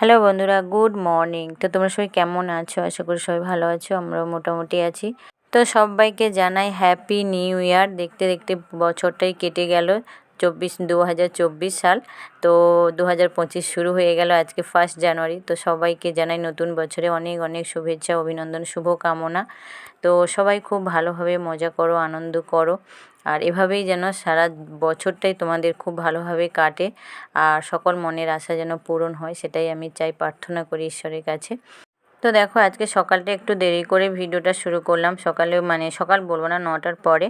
Hello বন্ধুরা, good morning. তো তোমরা সবাই কেমন আছো? আশা করি সবাই ভালো আছো, আমরাও মোটামুটি আছি। তো সবাইকে জানাই হ্যাপি নিউ ইয়ার দেখতে দেখতে বছরটাই কেটে গেল। চব্বিশ দু হাজার চব্বিশ সাল। তো দু হাজার পঁচিশ শুরু হয়ে গেল আজকে ফার্স্ট জানুয়ারি তো সবাইকে জানাই নতুন বছরে অনেক অনেক শুভেচ্ছা, অভিনন্দন, শুভকামনা। তো সবাই খুব ভালোভাবে মজা করো, আনন্দ করো। আর এভাবেই যেন সারা বছরটাই তোমাদের খুব ভালোভাবে কাটে। আর সকল মনের আশা যেন পূরণ হয়, সেটাই আমি চাই, প্রার্থনা করি ঈশ্বরের কাছে। তো দেখো, আজকে সকালটা একটু দেরি করে ভিডিওটা শুরু করলাম। সকালে মানে সকাল বলব না, নটার পরে।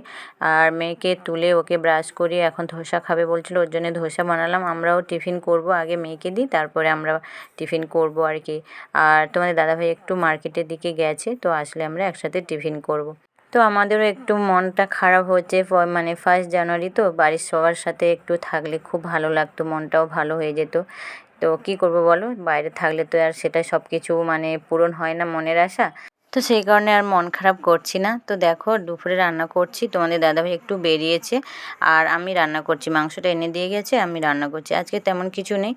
আর মেয়েকে তুলে ওকে ব্রাশ করিয়ে এখন ধোসা খাবে বলছিল, ওর জন্য ধোসা বানালাম। আমরাও টিফিন করব, আগে মেয়েকে দিই, তারপরে আমরা টিফিন করব আর কি। আর তোমাদের দাদাভাই একটু মার্কেটের দিকে গেছে, তো আসলে আমরা একসাথে টিফিন করব। তো আমাদেরও একটু মনটা খারাপ হচ্ছে মানে ফার্স্ট জানুয়ারি তো বাড়ির সবার সাথে একটু থাকলে খুব ভালো লাগতো, মনটাও ভালো হয়ে যেত। তো কি করব বলো? বাইরে থাকলে তো আর সেটা সব কিছু মানে পূরণ হয় না মনের আশা। তো সেই কারণে আর মন খারাপ করছি না। তো দেখো, দুপুরে রান্না করছি। তোমাদের দাদাভাই একটু বেরিয়েছে আর আমি রান্না করছি। মাংসটা এনে দিয়ে গেছে, আমি রান্না করছি। আজকে তেমন কিছু নেই।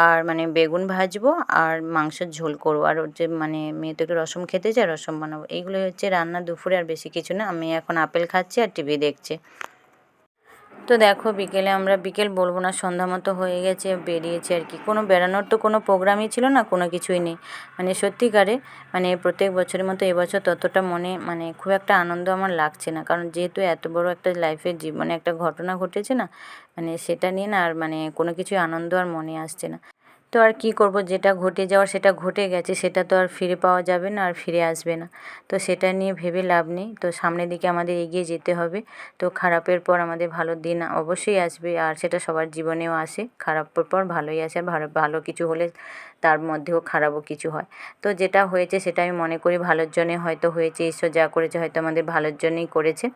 আর মানে বেগুন ভাজবো আর মাংসের ঝোল করব। আর যে মানে মেয়ে তো একটু রসম খেতে চায় রসম বানাবো। এইগুলোই হচ্ছে রান্না। দুপুরে আর বেশি কিছু না। আমি এখন আপেল খাচ্ছি আর টিভি দেখছি। তো দেখো, বিকেলে আমরা, বিকেল বলব না, সন্ধ্যা মতো হয়ে গেছে, বেরিয়েছে আর কি। কোনো বেড়ানোর তো কোনো প্রোগ্রামই ছিল না, কোনো কিছুই নেই। মানে সত্যিকারে মানে প্রত্যেক বছরের মতো এবছর ততটা মনে মানে খুব একটা আনন্দ আমার লাগছে না। কারণ যেহেতু এত বড় একটা লাইফের জীবনে একটা ঘটনা ঘটেছে না মানে সেটা নিয়ে না আর মানে কোনো কিছুই আনন্দ আর মনে আসছে না। তো আর কি করব? যেটা ঘটে যাওয়ার সেটা ঘটে গেছে, সেটা তো আর ফিরে পাওয়া যাবে না আর ফিরে আসবে না। তো সেটা নিয়ে ভেবে লাভ নেই। তো সামনের দিকে আমাদের এগিয়ে যেতে হবে। তো খারাপের পর আমাদের ভালো দিন অবশ্যই আসবে আর সেটা সবার জীবনেও আসে। খারাপের পর ভালোই আসে। আর ভালো ভালো কিছু হলে তার মধ্যেও খারাপও কিছু হয়। তো যেটা হয়েছে সেটা আমি মনে করি ভালোর জন্যে হয়তো হয়েছে। ঈশ্বর যা করেছে হয়তো আমাদের ভালোর জন্যই করেছে।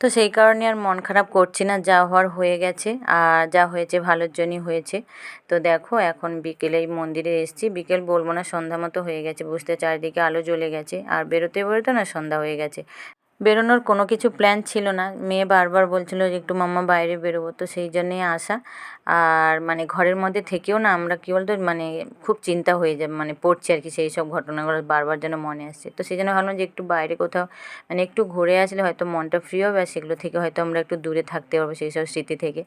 তো সেই কারণে আর মন খারাপ করছি না, যা হওয়ার হয়ে গেছে, আর যা হয়েছে ভালোর জন্যই হয়েছে। তো দেখো, এখন বিকেলে মন্দিরে এসেছি। বিকেল বলব না, সন্ধ্যা মতো হয়ে গেছে, বুঝতে চারিদিকে আলো জ্বলে গেছে, আর বেরোতে বেরোতে না সন্ধ্যা হয়ে গেছে। বেরোনোর কোনো কিছু প্ল্যান ছিল না। মেয়ে বারবার বলছিল যে, একটু মাম্মা বাইরে বেরোবো। তো সেই জন্যেই আসা। আর মানে ঘরের মধ্যে থেকেও না, আমরা কী বলতো মানে খুব চিন্তা হয়ে যায় মানে পড়ছে আর কি সেই সব ঘটনাগুলো বারবার যেন মনে আসছে। তো সেই জন্য ভাবলাম যে, একটু বাইরে কোথাও মানে একটু ঘুরে আসলে হয়তো মনটা ফ্রি হবে, আর সেগুলো থেকে হয়তো আমরা একটু দূরে থাকতে পারব সেই সব স্মৃতি থেকে।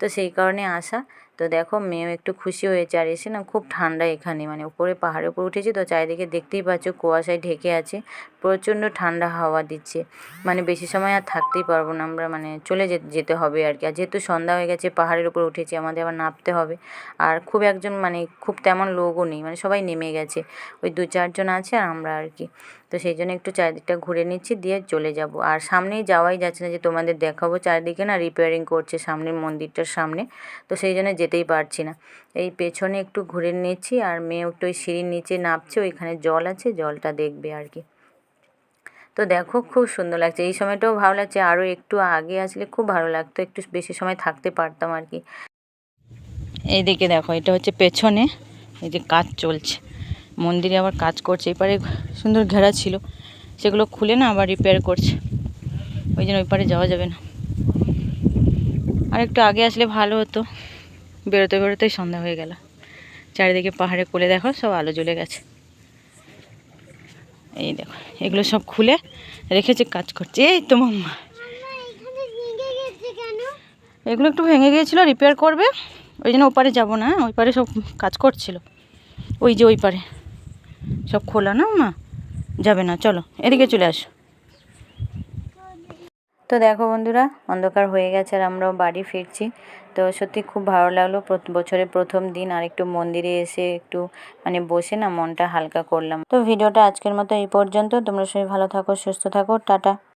তো সেই কারণে আসা। তো দেখো মেয়েও একটু খুশি হয়েছে আর এসে না খুব ঠান্ডা এখানে। মানে উপরে পাহাড়ের উপর উঠেছি তো চারিদিকে দেখতেই পাচ্ছ কুয়াশায় ঢেকে আছে, প্রচণ্ড ঠান্ডা হাওয়া দিচ্ছে। মানে বেশি সময় আর থাকতেই পারব না আমরা মানে চলে যেতে হবে আর কি। আর যেহেতু সন্ধ্যা হয়ে গেছে, পাহাড়ের উপর উঠেছি, আমাদের আবার নামতে হবে। আর খুব একজন মানে খুব তেমন লোকও নেই মানে সবাই নেমে গেছে। ওই দু চারজন আছে আর আমরা আর কি। তো সেই জন্য একটু চারিদিকটা ঘুরে নিচ্ছি, দিয়ে চলে যাব। আর সামনেই যাওয়াই যাচ্ছে না যে তোমাদের দেখাবো, চারিদিকে না রিপেয়ারিং করছে সামনের মন্দিরটার সামনে। তো সেই জন্য যেতেই পারছি না। এই পেছনে একটু ঘুরে নিচ্ছি আর মেয়ে একটু ওই সিঁড়ির নিচে নামছে, ওইখানে জল আছে, জলটা দেখবে আর কি। তো দেখো খুব সুন্দর লাগছে। এই সময়টাও ভালো লাগছে, আরও একটু আগে আসলে খুব ভালো লাগতো, একটু বেশি সময় থাকতে পারতাম আর কি। এইদিকে দেখো, এটা হচ্ছে পেছনে, এই যে কাজ চলছে। মন্দিরে আবার কাজ করছে। এপারে সুন্দর ঘেরা ছিল। সেগুলো খুলে না আবার রিপেয়ার করছে। ওই জন্য ওই পারে যাওয়া যাবে না। আর একটু আগে আসলে ভালো হতো। বেরোতে বেরোতেই সন্ধ্যা হয়ে গেল। চারিদিকে পাহাড়ে কোলে দেখো, সব আলো জ্বলে গেছে। এই দেখো, এগুলো সব খুলে রেখেছে, কাজ করছে। এই তো মাম্মা। এগুলো একটু ভেঙে গিয়েছিল রিপেয়ার করবে। ওই জন্য ওপারে যাব না ওই পারে সব কাজ করছিল। ওই যে ওই পারে সব খোলা না, মা? যাবে না, চলো, এদিকে চলে আসো। তো দেখো বন্ধুরা, অন্ধকার হয়ে গেছে আর আমরাও বাড়ি ফিরছি। তো সত্যি খুব ভালো লাগল বছরের প্রথম দিন, আর একটু মন্দিরে এসে একটু মানে বসে না মনটা হালকা করলাম। তো ভিডিওটা আজকের মতো এই পর্যন্ত, তোমরা সবাই ভালো থাকো, সুস্থ থাকো, টাটা।